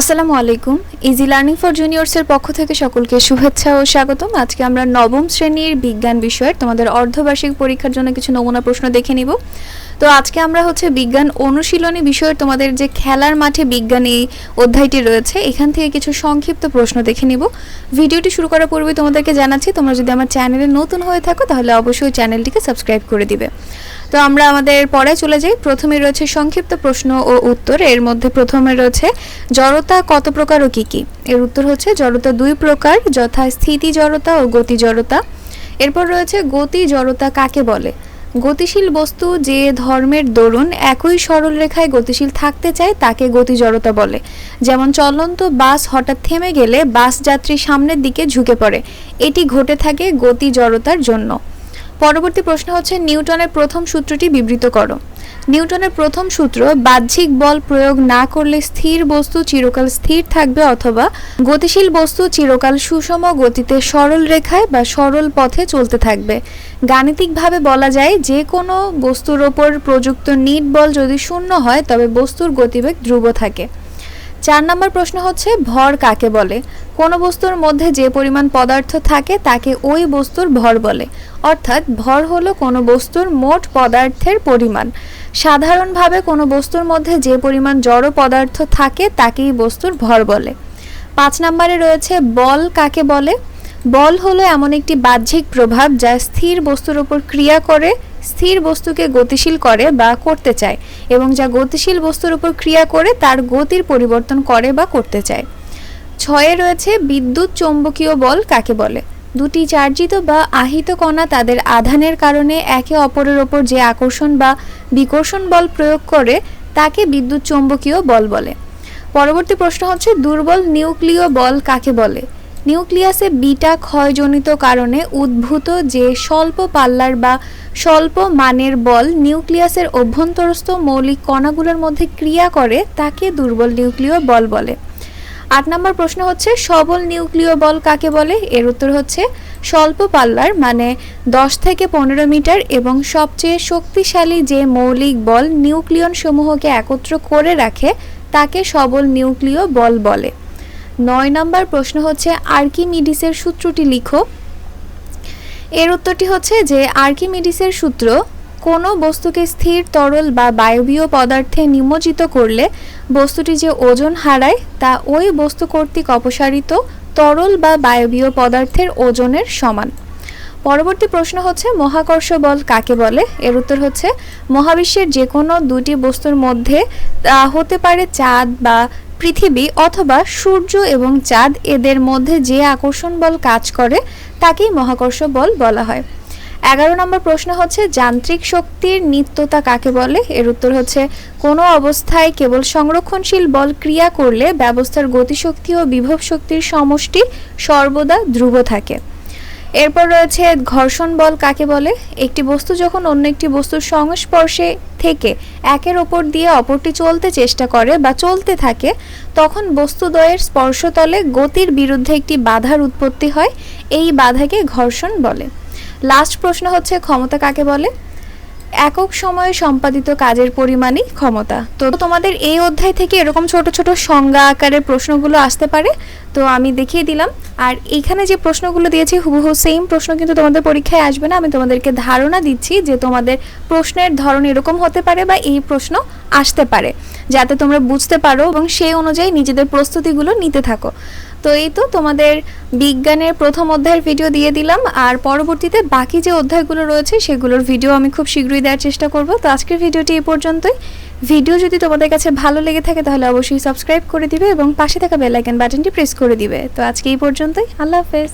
আসসালামু আলাইকুম। Easy learning for জুনিয়র্সের পক্ষ থেকে সকলকে শুভেচ্ছা ও স্বাগতম। আজকে আমরা নবম শ্রেণির বিজ্ঞান বিষয়ের তোমাদের অর্ধবার্ষিক পরীক্ষার জন্য কিছু নমুনা প্রশ্ন দেখে নিব। তো আজকে আমরা হচ্ছে বিজ্ঞান অনুশীলনী বিষয়ের তোমাদের যে খেলার মাঠে বিজ্ঞান এই অধ্যায়টি রয়েছে, এখান থেকে কিছু সংক্ষিপ্ত প্রশ্ন দেখে নিব। ভিডিওটি শুরু করার পূর্বে তোমাদেরকে জানাচ্ছি, তোমরা যদি আমার চ্যানেলে নতুন হয়ে থাকো, তাহলে অবশ্যই চ্যানেলটিকে সাবস্ক্রাইব করে দিবে। তো আমরা আমাদের পরে চলে যাই। প্রথমে রয়েছে সংক্ষিপ্ত প্রশ্ন ও উত্তর। এর মধ্যে প্রথমে রয়েছে, জড়তা কত প্রকার ও কী কী? এর উত্তর হচ্ছে, জড়তা দুই প্রকার, যথা স্থিতি জড়তা ও গতি জড়তা। এরপর রয়েছে, গতি জড়তা কাকে বলে? গতিশীল বস্তু যে ধর্মের দরুন একই সরল রেখায় গতিশীল থাকতে চায়, তাকে গতি জড়তা বলে। যেমন চলন্ত বাস হঠাৎ থেমে গেলে বাস যাত্রী সামনের দিকে ঝুঁকে পড়ে। এটি ঘটে থাকে গতি জড়তার জন্য। পরবর্তী প্রশ্ন হচ্ছে, নিউটনের প্রথম সূত্রটি বিবৃত করো। নিউটনের প্রথম সূত্র, বাহ্যিক বল প্রয়োগ না করলে স্থির বস্তু চিরকাল স্থির থাকবে অথবা গতিশীল বস্তু চিরকাল সুষম গতিতে সরল রেখায় বা সরল পথে চলতে থাকবে। গাণিতিকভাবে বলা যায়, যে কোনো বস্তুর ওপর প্রযুক্ত নিট বল যদি শূন্য হয়, তবে বস্তুর গতিবেগ ধ্রুব থাকে। চার নম্বর প্রশ্ন হচ্ছে, ভর কাকে বলে? কোনো বস্তুর মধ্যে যে পরিমাণ পদার্থ থাকে তাকে ওই বস্তুর ভর বলে। অর্থাৎ ভর হলো কোনো বস্তুর মোট পদার্থের পরিমাণ। সাধারণভাবে কোনো বস্তুর মধ্যে যে পরিমাণ জড় পদার্থ থাকে তাকেই বস্তুর ভর বলে। পাঁচ নম্বরে রয়েছে বল কাকে বলে? বল হলো এমন একটি বাহ্যিক প্রভাব যা স্থির বস্তুর উপর ক্রিয়া করে, স্থির বস্তুকে গতিশীল করে বা করতে চায় এবং যা গতিশীল বস্তুর উপর ক্রিয়া করে তার গতির পরিবর্তন করে বা করতে চায়। ছয়ে রয়েছে বিদ্যুৎ চৌম্বকীয় বল কাকে বলে? দুটি চার্জিত বা আহিত কণা তাদের আধানের কারণে একে অপরের ওপর যে আকর্ষণ বা বিকর্ষণ বল প্রয়োগ করে, তাকে বিদ্যুৎ চৌম্বকীয় বল বলে। পরবর্তী প্রশ্ন হচ্ছে, দুর্বল নিউক্লিয় বল কাকে বলে? নিউক্লিয়াসে বিটা ক্ষয়জনিত কারণে উদ্ভূত যে স্বল্প পাল্লার বা স্বল্প মানের বল নিউক্লিয়াসের অভ্যন্তরস্থ মৌলিক কণাগুলোর মধ্যে ক্রিয়া করে, তাকে দুর্বল নিউক্লিয় বল বলে। আট নম্বর প্রশ্ন হচ্ছে, সবল নিউক্লিয় বল কাকে বলে? এর উত্তর হচ্ছে, স্বল্প পাল্লার মানে দশ থেকে পনেরো মিটার এবং সবচেয়ে শক্তিশালী যে মৌলিক বল নিউক্লিয়ন সমূহকে একত্র করে রাখে, তাকে সবল নিউক্লিয় বল বলে। নয় নম্বর প্রশ্ন হচ্ছে, আর্কিমিডিসের সূত্রটি লিখো। এর উত্তরটি হচ্ছে যে, আর্কিমিডিসের সূত্র কোনো বস্তুকে স্থির, তরল বা বায়বীয় পদার্থে নিমজ্জিত করলে বস্তুটি যে ওজন হারায় তা ওই বস্তু কর্তৃক অপসারিত, তরল বা বায়বীয় পদার্থের ওজনের সমান। পরবর্তী প্রশ্ন হচ্ছে, মহাকর্ষ বল কাকে বলে? এর উত্তর হচ্ছে, মহাবিশ্বের যে কোনো দুটি বস্তুর মধ্যে হতে পারে চাঁদ বা পৃথিবী অথবা সূর্য এবং চাঁদ। এদের মধ্যে যে আকর্ষণ বল কাজ করে, তাকেই মহাকর্ষ বল বলা হয়। এগারো নম্বর প্রশ্ন হচ্ছে, যান্ত্রিক শক্তির নিত্যতা কাকে বলে? এর উত্তর হচ্ছে, কোনো অবস্থায় কেবল সংরক্ষণশীল বল ক্রিয়া করলে ব্যবস্থার গতিশক্তি ও বিভব শক্তির সমষ্টি সর্বদা ধ্রুব থাকে। এরপর রয়েছে, ঘর্ষণ বল কাকে বলে? একটি বস্তু যখন অন্য একটি বস্তুর সংস্পর্শে থেকে একের ওপর দিয়ে অপরটি চলতে চেষ্টা করে বা চলতে থাকে, তখন বস্তুদ্বয়ের স্পর্শতলে গতির বিরুদ্ধে একটি বাধার উৎপত্তি হয়। এই বাধাকে ঘর্ষণ বলে। লাস্ট প্রশ্ন হচ্ছে ক্ষমতা কাকে বলে? একক সময়ে সম্পাদিত কাজের পরিমাণই ক্ষমতা। তো তোমাদের এই অধ্যায় থেকে এরকম ছোট ছোট সংজ্ঞা আকারের প্রশ্নগুলো আসতে পারে, তো আমি দেখিয়ে দিলাম। আর এখানে যে প্রশ্নগুলো দিয়েছি, হুবহু সেম প্রশ্ন কিন্তু তোমাদের পরীক্ষায় আসবে না। আমি তোমাদেরকে ধারণা দিচ্ছি যে তোমাদের প্রশ্নের ধরন এরকম হতে পারে বা এই প্রশ্ন আসতে পারে, যাতে তোমরা বুঝতে পারো এবং সেই অনুযায়ী নিজেদের প্রস্তুতিগুলো নিতে থাকো। তো এই তো তোমাদের বিজ্ঞানের প্রথম অধ্যায়ের ভিডিও দিয়ে দিলাম। আর পরবর্তীতে বাকি যে অধ্যায়গুলো রয়েছে, সেগুলোর ভিডিও আমি খুব শীঘ্রই দেওয়ার চেষ্টা করব। তো আজকের ভিডিওটি এই পর্যন্তই। ভিডিও যদি তোমাদের কাছে ভালো লেগে থাকে, তাহলে অবশ্যই সাবস্ক্রাইব করে দিবে এবং পাশে থাকা বেলাইকেন বাটনটি প্রেস করে দিবে। তো আজকে এই পর্যন্তই। আল্লাহ হাফেজ।